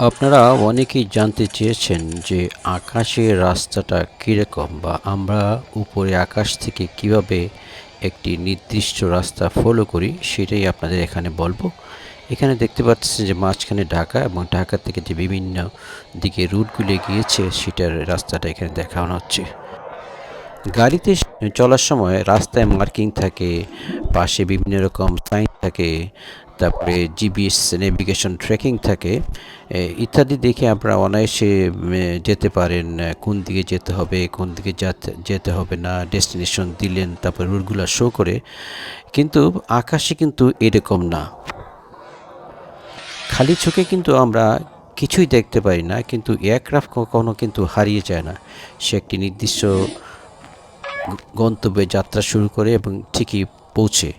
আপনারা অনেকেই জানতে চেয়েছেন যে আকাশের রাস্তাটা কীরকম বা আমরা উপরে আকাশ থেকে কীভাবে একটি নির্দিষ্ট রাস্তা ফলো করি সেটাই আপনাদের এখানে বলব। এখানে দেখতে পাচ্ছেন যে মাঝখানে ঢাকা এবং ঢাকা থেকে যে বিভিন্ন দিকে রুটগুলি গিয়েছে সেটার রাস্তাটা এখানে দেখানো হচ্ছে। গাড়িতে চলার সময় রাস্তায় মার্কিং থাকে, পাশে বিভিন্ন রকম সাইন থাকে তারপরে জিবিএস নেভিগেশন ট্রেকিং থাকে ইত্যাদি দেখে আপনারা অনায়াসে যেতে পারেন কোন দিকে যেতে হবে, কোন দিকে যাতে হবে না ডেস্টিনেশন দিলেন, তারপর রুটগুলো শো করে, কিন্তু আকাশে কিন্তু এরকম না। খালি চোখে কিন্তু আমরা কিছুই দেখতে পারি না, কিন্তু এয়ারক্রাফট কখনো কিন্তু হারিয়ে যায় না। সে একটি নির্দিষ্ট গন্তব্যে যাত্রা শুরু করে এবং ঠিকই পৌঁছে।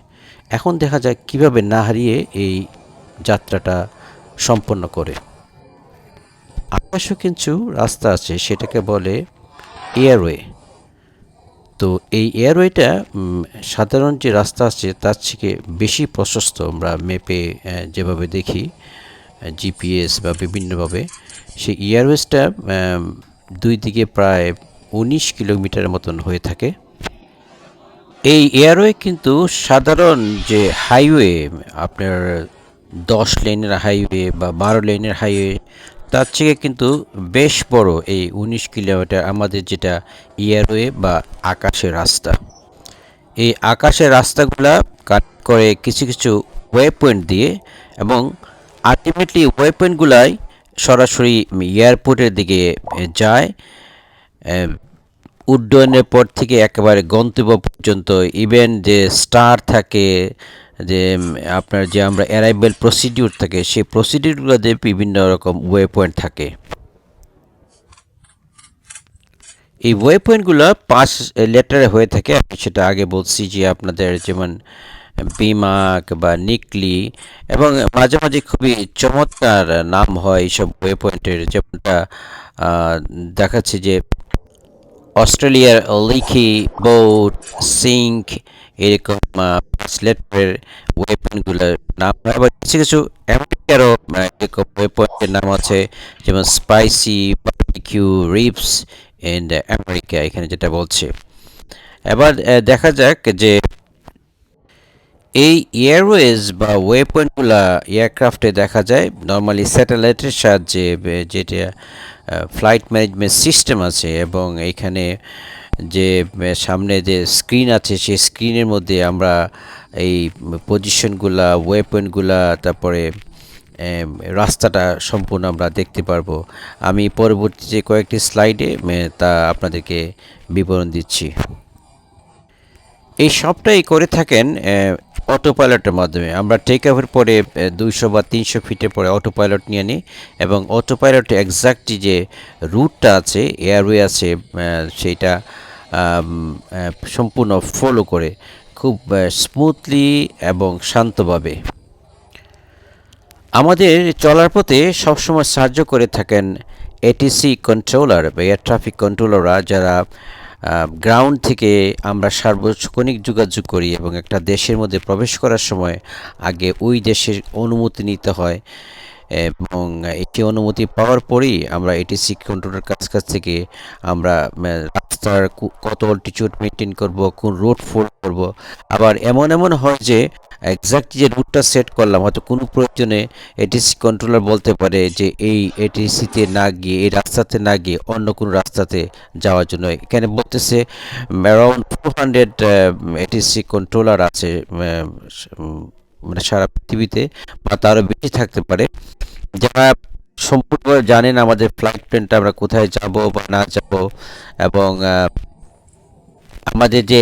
এখন দেখা যায় কীভাবে না হারিয়ে এই যাত্রাটা সম্পন্ন করে। আকাশও কিছু রাস্তা আছে সেটাকে বলে এয়ারওয়ে তো এই এয়ারওয়েটা সাধারণ যে রাস্তা আছে তার থেকে বেশি প্রশস্ত আমরা আহ, যেভাবে দেখি জিপিএস বা বিভিন্নভাবে সেই এয়ারওয়েজটা দুই দিকে প্রায় উনিশ কিলোমিটারের মতন হয়ে থাকে। এই এয়ারওয়ে কিন্তু সাধারণ যে হাইওয়ে আপনার দশ লেনের হাইওয়ে বা বারো লেনের হাইওয়ে তার থেকে কিন্তু বেশ বড় এই উনিশ কিলোমিটার আমাদের যেটা এয়ারওয়ে বা আকাশের রাস্তা। এই আকাশের রাস্তাগুলা কাট করে কিছু কিছু ওয়ে পয়েন্ট দিয়ে এবং আলটিমেটলি ওয়ে পয়েন্টগুলাই সরাসরি এয়ারপোর্টের দিকে যায় উড্ডয়নের পর থেকে একেবারে গন্তব্য পর্যন্ত ইভেন যে স্টার থাকে, যে আপনার যে আমরা অ্যারাইভেল প্রসিডিউর থাকে, সেই প্রসিডিউরগুলোতে বিভিন্ন রকম ওয়ে পয়েন্ট থাকে। এই ওয়ে পয়েন্টগুলো পাঁচ লেটারে হয়ে থাকে, আমি সেটা আগে বলছি যে আপনাদের যেমন বিমাক বা নিকলি, এবং মাঝে মাঝে খুবই চমৎকার নাম হয় এইসব ওয়ে পয়েন্টের যেমনটা দেখাচ্ছে যে অস্ট্রেলিয়ার লিখি বোট সিঙ্ক এরকম লেটারের ওয়েপনগুলোর নাম। কিছু কিছু আমেরিকারও এরকম ওয়েপনের নাম আছে, যেমন spicy barbecue ribs and America এখানে যেটা বলছে। এবার দেখা যাক যে এই এয়ারওয়েজ বা ওয়েপনগুলা এয়ারক্রাফটে দেখা যায়। নর্মালি স্যাটেলাইটের সাহায্যে যেটা ফ্লাইট ম্যানেজমেন্ট সিস্টেম আছে এবং এইখানে যে সামনে যে স্ক্রিন আছে, সেই স্ক্রিনের মধ্যে আমরা এই পজিশনগুলা ওয়েপনগুলা তারপরে রাস্তাটা সম্পূর্ণ আমরা দেখতে পারব। আমি পরবর্তী যে কয়েকটি স্লাইডে তা আপনাদেরকে বিবরণ দিচ্ছি। এই সবটাই করে থাকেন অটো পাইলটের মাধ্যমে। আমরা টেক অফের পরে দুইশো বা তিনশো ফিটের পরে অটো পাইলট নিয়ে নিই এবং অটো পাইলট এক্স্যাক্টলি যে রুটটা আছে এয়ারওয়ে আছে সেইটা সম্পূর্ণ ফলো করে খুব স্মুথলি এবং শান্তভাবে। আমাদের চলার পথে সবসময় সাহায্য করে থাকেন এটিসি কন্ট্রোলার বা এয়ার ট্রাফিক কন্ট্রোলাররা যারা গ্রাউন্ড থেকে আমরা সার্বক্ষণিক যোগাযোগ করি এবং একটা দেশের মধ্যে প্রবেশ করার সময় আগে ওই দেশের অনুমতি নিতে হয়। এবং একটি অনুমতি পাওয়ার পরেই আমরা এটিসি কন্ট্রোলের কাছ কাছ থেকে আমরা রাস্তার কত অল্টিচিউড মেনটেন করব, কোন রোড ফোল্ড করব। আবার এমন এমন হয় যে এক্সাক্ট যে রুটটা সেট করলাম, হয়তো কোনো প্রয়োজনে এটিসি কন্ট্রোলার বলতে পারে যে এই এটিসিতে না গিয়ে, এই রাস্তাতে না গিয়ে অন্য কোনো রাস্তাতে যাওয়ার জন্য। এখানে বলতেছে around four hundred ATC controller আছে মানে সারা পৃথিবীতে বা তারও বেশি থাকতে পারে। যারা সম্পূর্ণ জানেন আমাদের ফ্লাইট প্লেনটা আমরা কোথায় যাব বা না যাব এবং আমাদের যে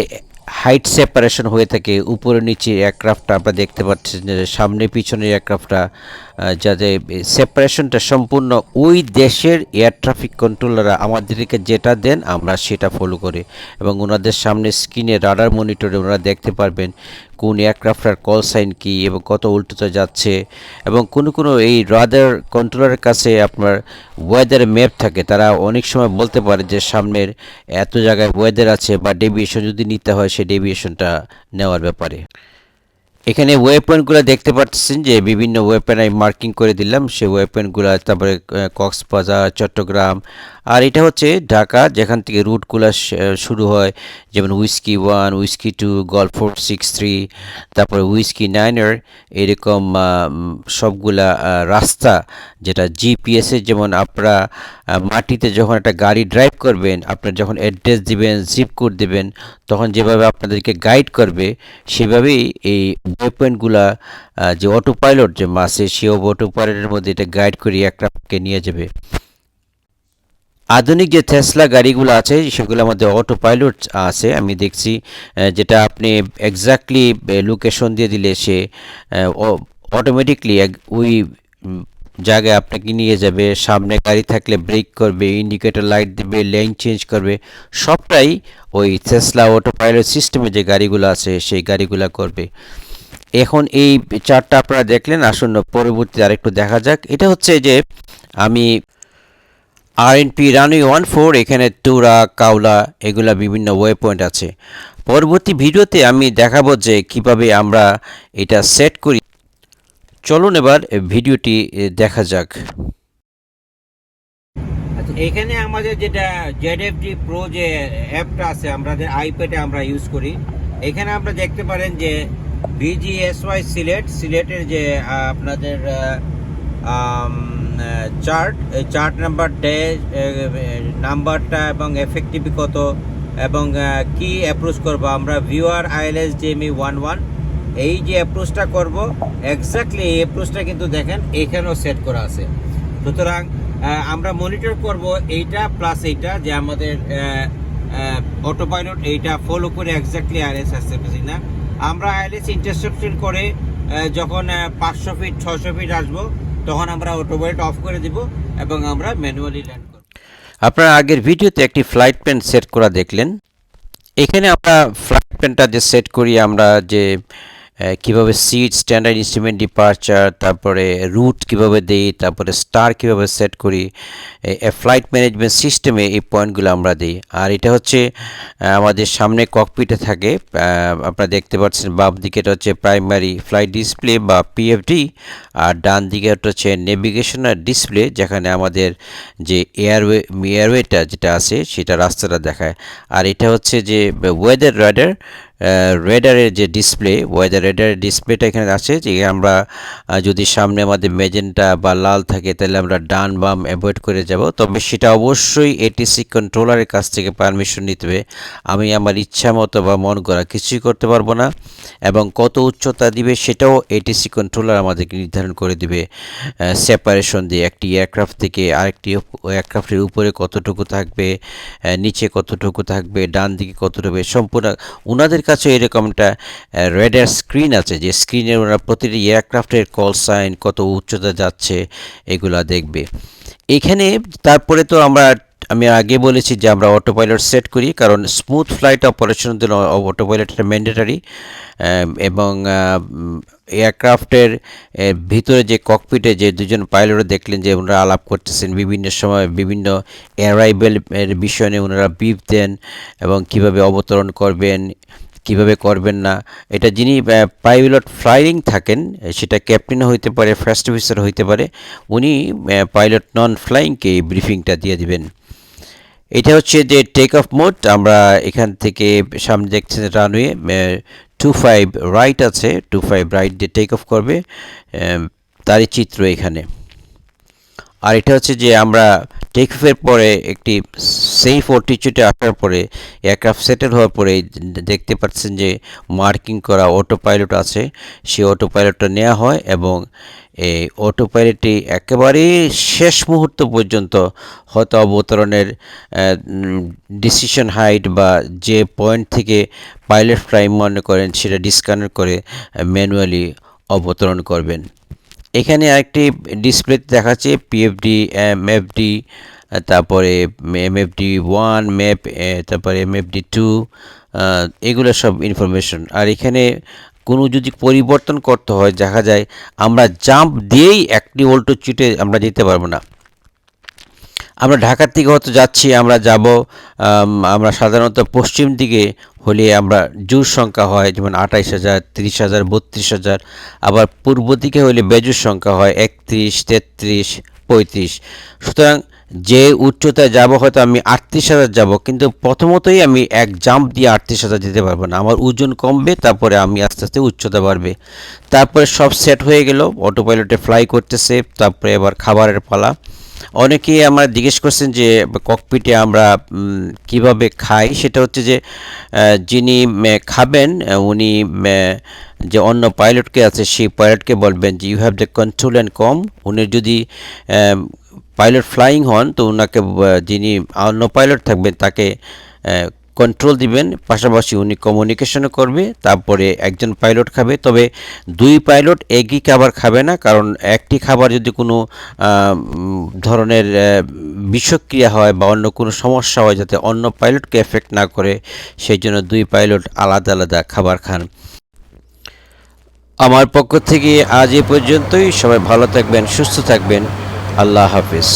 হাইট সেপারেশন হয়ে থাকে, উপরে নিচে এয়ারক্রাফটটা আমরা দেখতে পাচ্ছি যে সামনে পিছনে এয়ারক্রাফটটা যাতে সেপারেশনটা সম্পূর্ণ ওই দেশের এয়ার ট্রাফিক কন্ট্রোলাররা আমাদেরকে যেটা দেন, আমরা সেটা ফলো করি। এবং ওনাদের সামনে স্ক্রিনে রাডার মনিটরে ওনারা দেখতে পারবেন কোন এয়ারক্রাফটার কল সাইন কি এবং কত উল্টোতে যাচ্ছে। এবং কোনো কোনো এই রাডার কন্ট্রোলারের কাছে আপনার ওয়েদার ম্যাপ থাকে, তারা অনেক সময় বলতে পারে যে সামনের এত জায়গায় ওয়েদার আছে বা ডেভিয়েশন যদি নিতে হয়, সেই ডেভিয়েশনটা নেওয়ার ব্যাপারে। এখানে ওয়েপনগুলো দেখতে পাচ্ছেন যে বিভিন্ন ওয়েপন আমি মার্কিং করে দিলাম। সেই ওয়েপনগুলো তারপরে কক্সবাজার, চট্টগ্রাম। আর এটা হচ্ছে ঢাকা, যেখান থেকে রুটগুলো শুরু হয়। যেমন whiskey one whiskey two golf four six three তারপরে উইস্কি নাইনার এরকম সবগুলা রাস্তা, যেটা জিপিএসের যেমন আপনারা মাটিতে যখন একটা গাড়ি ড্রাইভ করবেন আপনার যখন অ্যাড্রেস দিবেন জিপ কোড দিবেন, তখন যেভাবে আপনাদেরকে গাইড করবে, সেভাবেই এই ওয়েপনগুলা যে অটো পাইলট যে মাসে সে অটো পাইলটের মধ্যে এটা গাইড করে এয়ারক্রাফটকে নিয়ে যাবে। আধুনিক যে থেসলা গাড়িগুলো আছে, সেগুলোর মধ্যে অটো পাইলট আছে, আমি দেখছি যেটা আপনি এক্স্যাক্টলি লোকেশন দিয়ে দিলে সে অটোমেটিকলি ওই জায়গায় আপনাকে নিয়ে যাবে, সামনে গাড়ি থাকলে ব্রেক করবে ইন্ডিকেটর লাইট দেবে লেন চেঞ্জ করবে, সবটাই ওই থেসলা অটো পাইলট সিস্টেমে যে গাড়িগুলো আছে, সেই গাড়িগুলো করবে। এখন এই চারটা আপনারা দেখলেন, আসন্ন পরবর্তী আরেকটু দেখা যাক। এটা হচ্ছে যে আমি R N P runway one four এখানে টুরা কাউলা এগুলা বিভিন্ন ওয়ে পয়েন্ট আছে। পরবর্তী ভিডিওতে আমি দেখাবো যে কীভাবে আমরা এটা সেট করি। চলুন এবার ভিডিওটি দেখা যাক। আচ্ছা এখানে আমাদের যেটা জেডএফডি প্রো যে অ্যাপটা আছে, আমাদের আইপ্যাডে আমরা ইউজ করি। এখানে আমরা দেখতে পারেন যে বিজিএসওয়াই সিলেট, সিলেটের যে আপনাদের চার্ট, এই চার্ট নাম্বার ডে নাম্বারটা এবং এফেক্টিভ কত এবং কি অ্যাপ্রোচ করব আমরা? ভিউয়ার আইএলএস জেমি ওয়ান ওয়ান এই যে অ্যাপ্রোচটা করব এক্স্যাক্টলি এই অ্যাপ্রোচটা কিন্তু দেখেন এখানেও সেট করা আছে। সুতরাং আমরা মনিটর করব এইটা প্লাস এইটা যে আমাদের অটো পাইলট এইটা ফলো করে এক্স্যাক্টলি আইএলএস আসতে পারছি না। আমরা আইএলএস ইন্টারসেপশন করে যখন পাঁচশো ফিট ছশো ফিট আসব, তখন আমরা অটো পাইলট অফ করে দিব এবং আমরা ম্যানুয়ালি ল্যান্ড করব। আপনারা আগের ভিডিওতে একটি ফ্লাইট প্ল্যান সেট করা দেখলেন। এখানে আমরা ফ্লাইট প্ল্যানটা যে সেট করি, আমরা যে কীভাবে সিট স্ট্যান্ডার্ড ইনস্ট্রুমেন্ট ডিপার্চার তারপরে রুট কীভাবে দেই, তারপরে স্টার কীভাবে সেট করি ফ্লাইট ম্যানেজমেন্ট সিস্টেমে এই পয়েন্টগুলো আমরা দিই। আর এটা হচ্ছে আমাদের সামনে ককপিটে থাকে আপনারা দেখতে পাচ্ছেন বাম দিকে এটা হচ্ছে প্রাইমারি ফ্লাইট ডিসপ্লে বা পিএফডি আর ডান দিকে এটা হচ্ছে নেভিগেশনাল ডিসপ্লে যেখানে আমাদের যে এয়ারওয়ে এয়ারওয়েটা যেটা আছে, সেটা রাস্তাটা দেখায়। আর এটা হচ্ছে যে ওয়েদার রাডার রেডারের যে ডিসপ্লে ওয়েদার রেডারের ডিসপ্লেটা এখানে আছে যে আমরা যদি সামনে আমাদের মেজেন্টা বা লাল থাকে, তাহলে আমরা ডান বাম অ্যাভয়েড করে যাব। তবে সেটা অবশ্যই এটিসি কন্ট্রোলারের কাছ থেকে পারমিশন নিতে হবে। আমি আমার ইচ্ছা মতো বা মন করা কিছুই করতে পারব না এবং কত উচ্চতা দিবে সেটাও এটিসি কন্ট্রোলার আমাদেরকে নির্ধারণ করে দিবে। সেপারেশন দিয়ে একটি এয়ারক্রাফট থেকে আরেকটি এয়ারক্রাফটের উপরে কতটুকু থাকবে নিচে কতটুকু থাকবে, ডান দিকে কতটুকু সম্পূর্ণ ওনাদের কাছে এরকম একটা রেডার স্ক্রিন আছে, যে স্ক্রিনে ওরা প্রতিটি এয়ারক্রাফটের কল সাইন কত উচ্চতা যাচ্ছে, এগুলা দেখবে। এখানে তারপরে তো আমরা, আমি আগে বলেছি যে আমরা অটো পাইলট সেট করি, কারণ স্মুথ ফ্লাইট অপারেশনের জন্য অটো পাইলটটা ম্যান্ডেটারি এবং এয়ারক্রাফটের ভিতরে যে ককপিটে যে দুজন পাইলট দেখলেন যে ওনারা আলাপ করতেছেন, বিভিন্ন সময় বিভিন্ন অ্যারাইভেল এর বিষয় নিয়ে ওনারা বিপ দেন, এবং কীভাবে অবতরণ করবেন কীভাবে করবেন না? এটা যিনি পাইলট ফ্লাইং থাকেন সেটা ক্যাপ্টেনও হইতে পারে, ফার্স্ট অফিসার হইতে পারে, উনি পাইলট নন ফ্লাইংকে এই ব্রিফিংটা দিয়ে দিবেন। এটা হচ্ছে যে টেক অফ মোড, আমরা এখান থেকে সামনে দেখছেন রানওয়ে টু ফাইভ রাইট আছে, টু ফাইভ রাইট দিয়ে টেক অফ করবে তারই চিত্র এখানে। আর এটা হচ্ছে যে আমরা টেক অফের পরে একটি সেফ অটিচিউডে আসার পরে এয়ারক্রাফট সেটেল হওয়ার পরে দেখতে পাচ্ছেন যে মার্কিং করা অটো পাইলট আছে। সেই অটো পাইলটটা নেওয়া হয় এবং এই অটো পাইলটটি একেবারে শেষ মুহূর্ত পর্যন্ত হয়তো অবতরণের ডিসিশন হাইট বা যে পয়েন্ট থেকে পাইলট প্রাইম মনে করেন সেটা ডিসকানেক্ট করে ম্যানুয়ালি অবতরণ করবেন। এখানে আরেকটি ডিসপ্লে দেখাচ্ছে পিএফডি এমএফডি তারপরে এমএফডি ওয়ান ম্যাপ তারপরে এম এমএফডি টু এগুলো সব ইনফরমেশন আর এখানে কোনো যদি পরিবর্তন করতে হয়, দেখা যায় আমরা জাম্প দিয়েই একটি উল্টো চুটে আমরা যেতে পারব না। আমরা ঢাকার থেকে হয়তো যাচ্ছি, আমরা যাব আমরা সাধারণত পশ্চিম দিকে হলে আমরা জুর সংখ্যা হয়, যেমন আঠাইশ হাজার, তিরিশ হাজার, বত্রিশ হাজার। আবার পূর্ব দিকে হলে বেজুর সংখ্যা হয়, একত্রিশ, তেত্রিশ, পঁয়ত্রিশ। সুতরাং যে উচ্চতায় যাব হয়তো আমি আটত্রিশ হাজার যাব, কিন্তু প্রথমতই আমি এক জাম্প দিয়ে আটত্রিশ হাজার যেতে পারব না। আমার ওজন কমবে, তারপরে আমি আস্তে আস্তে উচ্চতা বাড়বে। তারপরে সব সেট হয়ে গেল অটো পাইলটে ফ্লাই করতেছে, তারপরে এবার খাবারের পালা। অনেকেই আমরা জিজ্ঞেস করছেন যে ককপিটে আমরা কীভাবে খাই? সেটা হচ্ছে যে যিনি খাবেন, উনি যে অন্য পাইলটকে আছে, সেই পাইলটকে বলবেন যে you have the control and comm উনি যদি পাইলট ফ্লাইং হন, তো ওনাকে যিনি অন্য পাইলট থাকবেন, তাকে কন্ট্রোল দিবেন, পাশাপাশি উনি কমিউনিকেশনও করবে, তারপরে একজন পাইলট খাবে। তবে দুই পাইলট একই খাবার খাবে না, কারণ একটি খাবার যদি কোনো ধরনের বিষক্রিয়া হয় বা অন্য কোনো সমস্যা হয় যাতে অন্য পাইলটকে এফেক্ট না করে, সেই জন্য দুই পাইলট আলাদা আলাদা খাবার খান। আমার পক্ষ থেকে আজ এ পর্যন্তই। সবাই ভালো থাকবেন, সুস্থ থাকবেন। আল্লাহ হাফিজ।